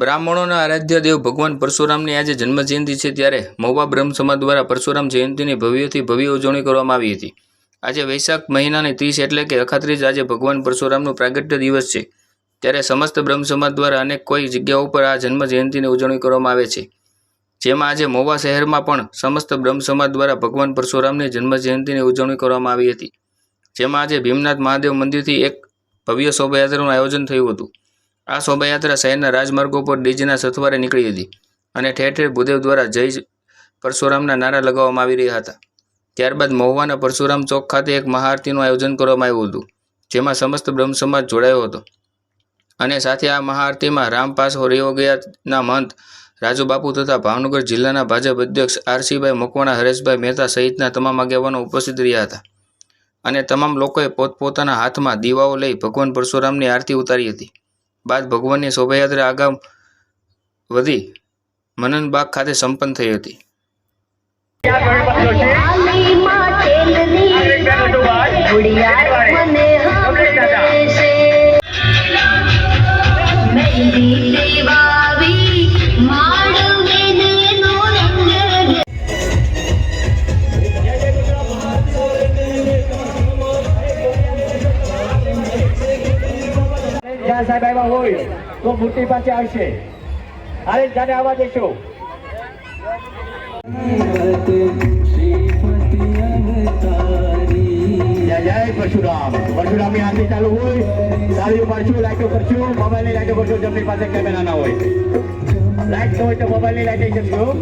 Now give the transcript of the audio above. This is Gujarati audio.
બ્રાહ્મણોના આરાધ્ય દેવ ભગવાન પરશુરામની આજે જન્મજયંતિ છે ત્યારે મહુવા બ્રહ્મ સમાજ દ્વારા પરશુરામ જયંતિની ભવ્યથી ભવ્ય ઉજવણી કરવામાં આવી હતી. આજે વૈશાખ મહિનાની ત્રીસ એટલે કે અખાત્રીજ આજે ભગવાન પરશુરામનો પ્રાગટ્ય દિવસ છે. ત્યારે સમસ્ત બ્રહ્મ સમાજ દ્વારા અનેક કોઈ જગ્યાઓ પર આ જન્મજયંતિની ઉજવણી કરવામાં આવે છે. જેમાં આજે મહુવા શહેરમાં પણ સમસ્ત બ્રહ્મ સમાજ દ્વારા ભગવાન પરશુરામની જન્મજયંતિની ઉજવણી કરવામાં આવી હતી. જેમાં આજે ભીમનાથ મહાદેવ મંદિરથી એક ભવ્ય શોભાયાત્રાનું આયોજન થયું હતું. આ શોભાયાત્રા શહેરના રાજમાર્ગો પર ડીજેના સથવારે નીકળી હતી અને ઠેર ઠેર ભૂદેવ દ્વારા જય પરશુરામના નારા લગાવવામાં આવી રહ્યા હતા. ત્યારબાદ મહુવાના પરશુરામ ચોક ખાતે એક મહાઆરતીનું આયોજન કરવામાં આવ્યું હતું, જેમાં સમસ્ત બ્રહ્મ સમાજ જોડાયો હતો. અને સાથે આ મહાઆરતીમાં રામપાસ રેવો ગયાના મહંત રાજુબાપુ તથા ભાવનગર જિલ્લાના ભાજપ અધ્યક્ષ આરસીભાઈ મકવાણા, હરેશભાઈ મહેતા સહિતના તમામ આગેવાનો ઉપસ્થિત રહ્યા હતા. અને તમામ લોકોએ પોતપોતાના હાથમાં દીવાઓ લઈ ભગવાન પરશુરામની આરતી ઉતારી હતી. બાદ ભગવાનની શોભાયાત્રા આગામ વધી મનનબાગ ખાતે સંપન્ન થઈ હતી. ગુડિયા જ્યાં સાહેબ આવ્યા હોય તો મૂર્તિ પાસે આવશે. અરે જાને આવવા દેશો. જય જય પરશુરામ. ની આરતી ચાલુ હોય તાળીઓ પાડશું લાઈટો કરશું મોબાઈલની લાઈટો કરશું જમણી પાસે કેમેરા ના હોય. લાઈટ હોય તો મોબાઈલની લાઈટ કરશું